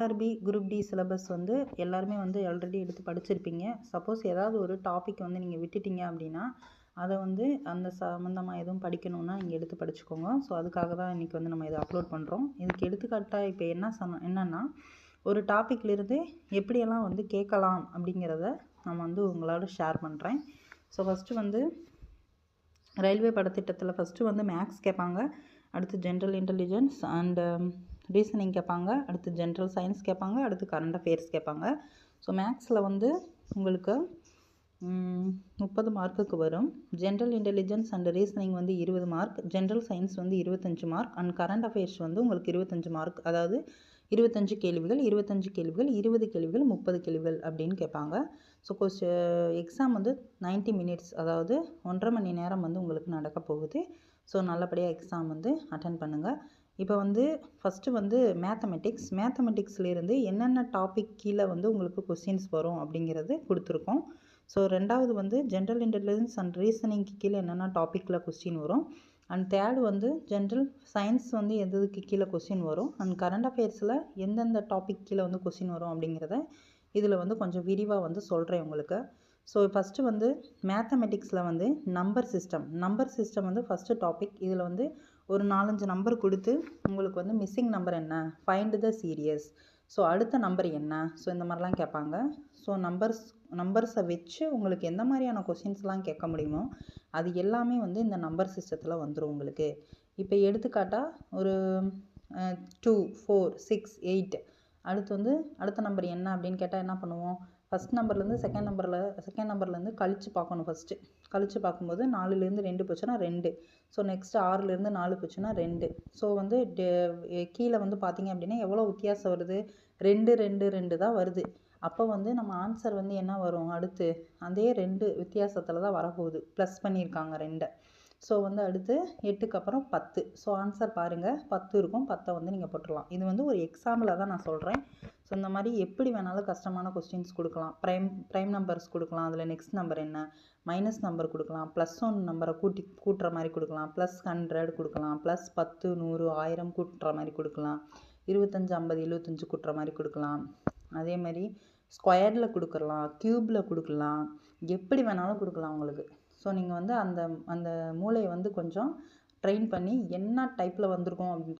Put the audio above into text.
RB group D syllabus வந்து எல்லாருமே வந்து ஆல்ரெடி எடுத்து படிச்சிருப்பீங்க. சப்போஸ் ஏதாவது ஒரு டாபிக் வந்து நீங்கள் விட்டுட்டீங்க அப்படின்னா அதை வந்து அந்த சம்மந்தமாக எதுவும் படிக்கணும்னா நீங்கள் எடுத்து படிச்சுக்கோங்க. ஸோ அதுக்காக தான் இன்றைக்கி வந்து நம்ம இதை அப்லோட் பண்ணுறோம் இதுக்கு எடுத்துக்காட்டாக இப்போ என்ன சொன்ன என்னென்னா ஒரு டாப்பிக்லேருந்து எப்படியெல்லாம் வந்து கேட்கலாம் அப்படிங்கிறத நம்ம வந்து உங்களோட ஷேர் பண்ணுறேன் ஸோ ஃபஸ்ட்டு வந்து ரயில்வே படத்திட்டத்தில் ஃபஸ்ட்டு வந்து மேக்ஸ் கேட்பாங்க. அடுத்து ஜென்ரல் இன்டெலிஜென்ஸ் அண்டு ரீசனிங் கேட்பாங்க அடுத்து ஜென்ரல் சயின்ஸ் கேட்பாங்க அடுத்து கரண்ட் அஃபேர்ஸ் கேட்பாங்க ஸோ மேக்ஸில் வந்து உங்களுக்கு முப்பது மார்க்குக்கு வரும். ஜென்ரல் இன்டெலிஜென்ஸ் அண்ட் ரீசனிங் வந்து இருபது மார்க் ஜென்ரல் சயின்ஸ் வந்து இருபத்தஞ்சி மார்க் அண்ட் கரண்ட் அஃபேர்ஸ் வந்து உங்களுக்கு இருபத்தஞ்சி மார்க் அதாவது இருபத்தஞ்சு கேள்விகள் இருபத்தஞ்சு கேள்விகள் இருபது கேள்விகள் முப்பது கேள்விகள் அப்படின்னு கேட்பாங்க ஸோ கொஸ் எக்ஸாம் வந்து நைன்ட்டி மினிட்ஸ் அதாவது ஒன்றரை மணி நேரம் வந்து உங்களுக்கு நடக்க போகுது. ஸோ நல்லபடியாக எக்ஸாம் வந்து அட்டன் பண்ணுங்கள் இப்போ வந்து ஃபஸ்ட்டு வந்து மேத்தமெட்டிக்ஸ் மேத்தமெட்டிக்ஸ்லேருந்து என்னென்ன டாபிக் கீழே வந்து உங்களுக்கு கொஸ்டின்ஸ் வரும் அப்படிங்கிறது கொடுத்துருக்கோம். ஸோ ரெண்டாவது வந்து ஜென்ரல் இன்டெலிஜென்ஸ் அண்ட் ரீசனிங்க்கு கீழே என்னென்ன டாப்பிக்கில் கொஸ்டின் வரும்? அண்ட் தேர்டு வந்து ஜென்ரல் சயின்ஸ் வந்து எதுக்கு கீழே கொஸ்டின் வரும்? அண்ட் கரண்ட் அஃபேர்ஸில் எந்தெந்த டாபிக் கீழே வந்து கொஸ்டின் வரும் அப்படிங்கிறத இதில் வந்து கொஞ்சம் விரிவாக வந்து சொல்கிறேன் உங்களுக்கு. ஸோ ஃபஸ்ட்டு வந்து மேத்தமெட்டிக்ஸில் வந்து நம்பர் சிஸ்டம் நம்பர் சிஸ்டம் வந்து ஃபஸ்ட்டு டாபிக் இதில் வந்து ஒரு நாலஞ்சு நம்பர் கொடுத்து உங்களுக்கு வந்து மிஸ்ஸிங் நம்பர் என்ன? ஃபைண்ட் த சீரியஸ் ஸோ அடுத்த நம்பர் என்ன? ஸோ இந்த மாதிரிலாம் கேட்பாங்க. ஸோ நம்பர்ஸ் நம்பர்ஸை வச்சு உங்களுக்கு எந்த மாதிரியான கொஷின்ஸ்லாம் கேட்க முடியுமோ அது எல்லாமே வந்து இந்த நம்பர் சிஸ்டத்தில் வந்துடும் உங்களுக்கு. இப்போ எடுத்துக்காட்டால் ஒரு டூ ஃபோர் சிக்ஸ் எயிட் அடுத்து வந்து அடுத்த நம்பர் என்ன அப்படின்னு கேட்டால் என்ன பண்ணுவோம்? ஃபஸ்ட் நம்பர்லேருந்து செகண்ட் நம்பரில் செகண்ட் நம்பர்லேருந்து கழித்து பார்க்கணும் ஃபஸ்ட்டு கழித்து பார்க்கும்போது நாலுலேருந்து ரெண்டு போச்சுன்னா ரெண்டு. ஸோ நெக்ஸ்ட்டு ஆறுலேருந்து நாலு போச்சுன்னா ரெண்டு. ஸோ வந்து கீழே வந்து பார்த்திங்க அப்படின்னா எவ்வளோ வித்தியாசம் வருது? ரெண்டு ரெண்டு ரெண்டு தான் வருது. அப்போ வந்து நம்ம ஆன்சர் வந்து என்ன வரும்? அடுத்து அதே ரெண்டு வித்தியாசத்தில் தான் வரப்போகுது. ப்ளஸ் பண்ணியிருக்காங்க ரெண்டை. ஸோ வந்து அடுத்து எட்டுக்கு அப்புறம் பத்து. ஸோ ஆன்சர் பாருங்கள் பத்து இருக்கும். பத்தை வந்து நீங்கள் போட்டுடலாம் இது வந்து ஒரு எக்ஸாம்பிளாக தான் நான் சொல்கிறேன் ஸோ இந்த மாதிரி எப்படி வேணாலும் கஷ்டமான கொஸ்டின்ஸ் கொடுக்கலாம். ப்ரைம் ப்ரைம் நம்பர்ஸ் கொடுக்கலாம். அதில் நெக்ஸ்ட் நம்பர் என்ன? மைனஸ் நம்பர் கொடுக்கலாம். ப்ளஸ் ஒன் நம்பரை கூட்டி கூட்டுற மாதிரி கொடுக்கலாம். ப்ளஸ் ஹண்ட்ரட் கொடுக்கலாம். ப்ளஸ் பத்து நூறு ஆயிரம் கூட்டுற மாதிரி கொடுக்கலாம். இருபத்தஞ்சி ஐம்பது எழுபத்தஞ்சு கூட்டுற மாதிரி கொடுக்கலாம். அதே மாதிரி ஸ்கொயரில் கொடுக்கலாம். க்யூப்பில் கொடுக்கலாம். எப்படி வேணாலும் கொடுக்கலாம் உங்களுக்கு. ஸோ நீங்கள் வந்து அந்த அந்த மூளையை வந்து கொஞ்சம் ட்ரெயின் பண்ணி என்ன டைப்பில் வந்திருக்கோம் அப்படின்னு